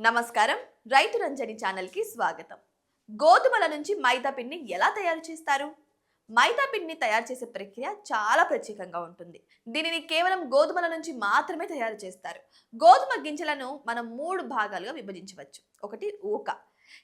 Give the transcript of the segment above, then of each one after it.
నమస్కారం. రైతు రంజని ఛానల్కి స్వాగతం. గోధుమల నుంచి మైదా పిండిని ఎలా తయారు చేస్తారు? మైదా పిండిని తయారు చేసే ప్రక్రియ చాలా ప్రత్యేకంగా ఉంటుంది. దీనిని కేవలం గోధుమల నుంచి మాత్రమే తయారు చేస్తారు. గోధుమ గింజలను మనం మూడు భాగాలుగా విభజించవచ్చు. ఒకటి ఊక.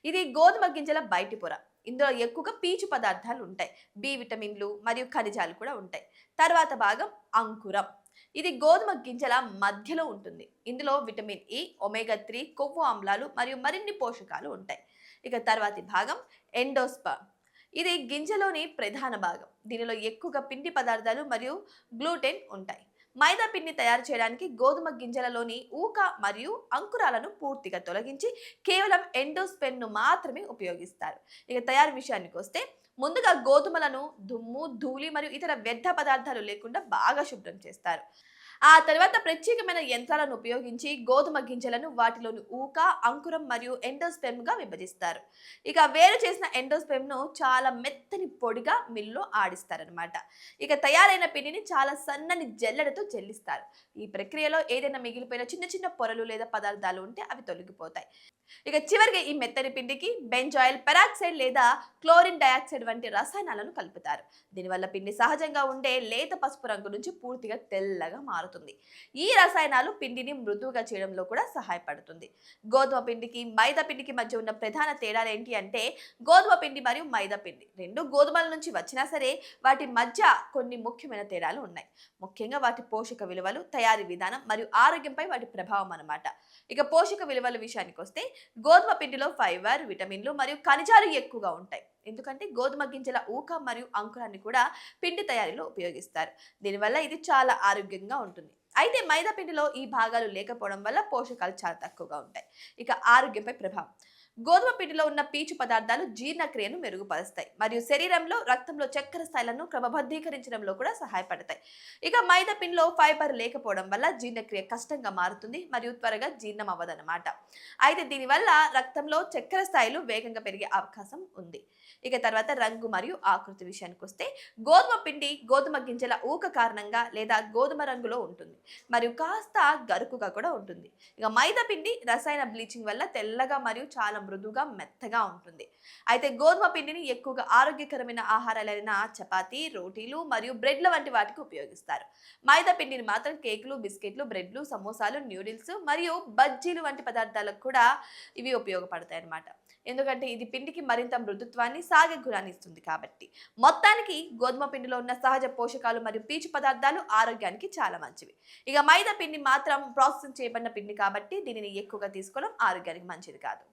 ఇది గోధుమ గింజల బయటి పొర. ఇందులో ఎక్కువగా పీచు పదార్థాలు ఉంటాయి. బి విటమిన్లు మరియు ఖనిజాలు కూడా ఉంటాయి. తర్వాత భాగం అంకురం. ఇది గోధుమ గింజల మధ్యలో ఉంటుంది. ఇందులో విటమిన్ ఇ ఒమేగా త్రీ కొవ్వు ఆమ్లాలు మరియు మరిన్ని పోషకాలు ఉంటాయి. ఇక తర్వాతి భాగం ఎండోస్పర్మ్. ఇది గింజలోని ప్రధాన భాగం. దీనిలో ఎక్కువగా పిండి పదార్థాలు మరియు గ్లూటెన్ ఉంటాయి. మైదా పిండి తయారు చేయడానికి గోధుమ గింజలలోని ఊక మరియు అంకురాలను పూర్తిగా తొలగించి కేవలం ఎండోస్పెన్ను మాత్రమే ఉపయోగిస్తారు. ఇక తయారు విషయానికి వస్తే ముందుగా గోధుమలను దుమ్ము ధూళి మరియు ఇతర వ్యర్థ పదార్థాలు లేకుండా బాగా శుభ్రం చేస్తారు. ఆ తర్వాత ప్రత్యేకమైన యంత్రాలను ఉపయోగించి గోధుమ గింజలను వాటిలోని ఊక అంకురం మరియు ఎండోస్పెమ్గా విభజిస్తారు. ఇక వేరు చేసిన ఎండోస్పెమ్ను చాలా మెత్తని పొడిగా మిల్లులో ఆడిస్తారనమాట ఇక తయారైన పిండిని చాలా సన్నని జల్లెడతో చెల్లిస్తారు ఈ ప్రక్రియలో ఏదైనా మిగిలిపోయిన చిన్న చిన్న పొరలు లేదా పదార్థాలు ఉంటే అవి తొలగిపోతాయి. ఇక చివరిగా ఈ మెత్తని పిండికి బెంజాయిల్ పెరాక్సైడ్ లేదా క్లోరిన్ డయాక్సైడ్ వంటి రసాయనాలను కలుపుతారు. దీనివల్ల పిండి సహజంగా ఉండే లేత పసుపు రంగు నుంచి పూర్తిగా తెల్లగా మారుతుంది. ఈ రసాయనాలు పిండిని మృదువుగా చేయడంలో కూడా సహాయపడుతుంది. గోధుమ పిండికి మైదా పిండికి మధ్య ఉన్న ప్రధాన తేడాలు ఏంటి అంటే గోధుమ పిండి మరియు మైదా పిండి రెండు గోధుమల నుంచి వచ్చినా సరే వాటి మధ్య కొన్ని ముఖ్యమైన తేడాలు ఉన్నాయి. ముఖ్యంగా వాటి పోషక విలువలు తయారీ విధానం మరియు ఆరోగ్యంపై వాటి ప్రభావం అన్నమాట. ఇక పోషక విలువల విషయానికి వస్తే గోధుమ పిండిలో ఫైబర్ విటమిన్లు మరియు ఖనిజాలు ఎక్కువగా ఉంటాయి. ఎందుకంటే గోధుమ గింజల ఊక మరియు అంకురాన్ని కూడా పిండి తయారీలో ఉపయోగిస్తారు. దీనివల్ల ఇది చాలా ఆరోగ్యంగా ఉంటుంది. అయితే మైదా పిండిలో ఈ భాగాలు లేకపోవడం వల్ల పోషకాలు చాలా తక్కువగా ఉంటాయి. ఇక ఆరోగ్యంపై ప్రభావం. గోధుమ పిండిలో ఉన్న పీచు పదార్థాలు జీర్ణక్రియను మెరుగుపరుస్తాయి మరియు శరీరంలో రక్తంలో చక్కెర స్థాయిలను క్రమబద్ధీకరించడంలో కూడా సహాయపడతాయి. ఇక మైదా పిండిలో ఫైబర్ లేకపోవడం వల్ల జీర్ణక్రియ కష్టంగా మారుతుంది మరియు త్వరగా జీర్ణం అవ్వదన్నమాట. అయితే దీనివల్ల రక్తంలో చక్కెర స్థాయిలు వేగంగా పెరిగే అవకాశం ఉంది. ఇక తర్వాత రంగు మరియు ఆకృతి విషయానికి వస్తే గోధుమ పిండి గోధుమ గింజల ఊక కారణంగా లేదా గోధుమ రంగులో ఉంటుంది మరియు కాస్త గరుకుగా కూడా ఉంటుంది. ఇక మైదా పిండి రసాయన బ్లీచింగ్ వల్ల తెల్లగా మరియు చాలా మృదుగా మెత్తగా ఉంటుంది. అయితే గోధుమ పిండిని ఎక్కువగా ఆరోగ్యకరమైన ఆహారాలైన చపాతి రోటీలు మరియు బ్రెడ్ల వంటి వాటికి ఉపయోగిస్తారు. మైదా పిండిని మాత్రం కేకులు బిస్కెట్లు బ్రెడ్లు సమోసాలు న్యూడిల్స్ మరియు బజ్జీలు వంటి పదార్థాలకు కూడా ఇవి ఉపయోగపడతాయి అన్నమాట ఎందుకంటే ఇది పిండికి మరింత మృదుత్వాన్ని సాగే గుణాన్ని ఇస్తుంది కాబట్టి. మొత్తానికి గోధుమ పిండిలో ఉన్న సహజ పోషకాలు మరియు పీచు పదార్థాలు ఆరోగ్యానికి చాలా మంచివి. ఇక మైదా పిండి మాత్రం ప్రాసెసింగ్ చేయబడిన పిండి కాబట్టి దీనిని ఎక్కువగా తీసుకోవడం ఆరోగ్యానికి మంచిది కాదు.